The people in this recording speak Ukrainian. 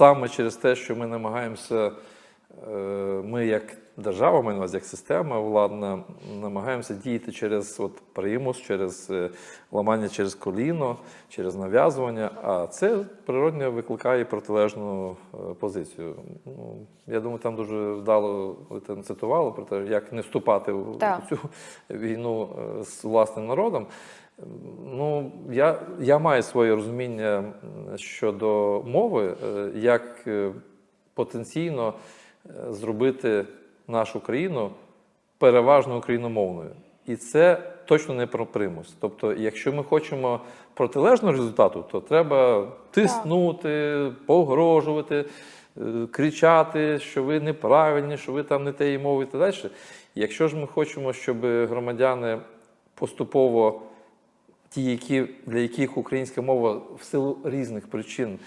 саме через те, що ми намагаємося, е, ми як держава, ми як система владна, намагаємося діяти через от, примус, через е, ламання через коліно, через нав'язування. А це природньо викликає протилежну е, позицію. Ну, я думаю, там дуже вдало ви там цитували про те, як не вступати в цю війну з власним народом. Ну, я, я маю своє розуміння щодо мови, е, як е, потенційно е, зробити нашу країну переважно україномовною. І це точно не про примус. Тобто, якщо ми хочемо протилежного результату, то треба тиснути, погрожувати, кричати, що ви неправильні, що ви там не тієї мови і так далі. Якщо ж ми хочемо, щоб громадяни поступово ті, які, для яких українська мова в силу різних причин